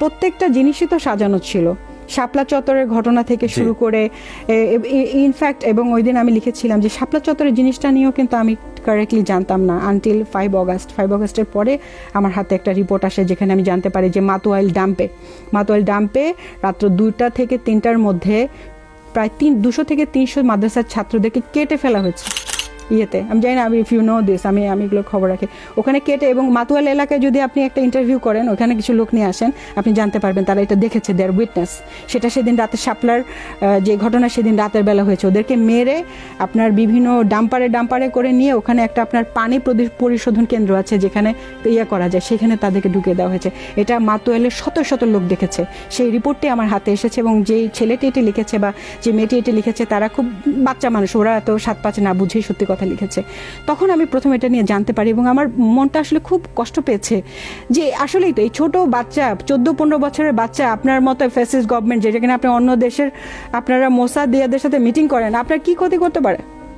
প্রত্যেকটা জিনিসই তো সাজানো ছিল। শাপলা চত্বরের ঘটনা থেকে শুরু করে ইনফ্যাক্ট এবং ওই দিন আমি লিখেছিলাম যে শাপলা চত্বরের জিনিসটা নিয়েও কিন্তু আমি কারেক্টলি জানতাম না আনটিল ফাইভ অগাস্ট ফাইভ অগাস্টের পরে আমার হাতে একটা রিপোর্ট আসে যেখানে আমি জানতে পারি যে মাতোয়াইল ডাম্পে মাতোয়াইল ডাম্পে রাত্র দুইটা থেকে তিনটার মধ্যে প্রায় তিন দুশো থেকে তিনশো মাদ্রাসার ছাত্রদেরকে কেটে ফেলা হয়েছে। ইয়েতে। আমি জানি না, আমি ইফ ইউ নো দিস আমি আমি এগুলো খবর রাখি। ওখানে কেটে এবং মাতুয়াল এলাকায় যদি আপনি একটা ইন্টারভিউ করেন, ওখানে কিছু লোক নিয়ে আসেন, আপনি জানতে পারবেন তারা এটা দেখেছে দেয়ার উইটনেস সেটা সেদিন রাতে শাপলার যে ঘটনা সেদিন রাতের বেলা হয়েছে। ওদেরকে মেরে আপনার বিভিন্ন ডাম্পারে ডাম্পারে করে নিয়ে ওখানে একটা আপনার পানি পরিশোধন কেন্দ্র আছে, যেখানে ইয়ে করা যায়, সেখানে তাদেরকে ঢুকিয়ে দেওয়া হয়েছে। এটা মাতুয়ালের শত শত লোক দেখেছে। সেই রিপোর্টটি আমার হাতে এসেছে এবং যেই ছেলেটি এটি লিখেছে বা যে মেয়েটি এটি লিখেছে, তারা খুব বাচ্চা মানুষ, ওরা এত সাত পাঁচ না বুঝেই সত্যি কথা লিখেছে। তখন আমি প্রথম এটা নিয়ে জানতে পারি এবং আমার মনটা আসলে খুব কষ্ট পেয়েছে যে আসলেই তো এই ছোট বাচ্চা, চোদ্দ, পনেরো বছরের বাচ্চা আপনার মতো ফেসিস গভর্নমেন্ট যেটা কিনা আপনি অন্য দেশের, আপনারা মোসাদ দিয়াদের সাথে মিটিং করেন, আপনার কি ক্ষতি করতে পারে?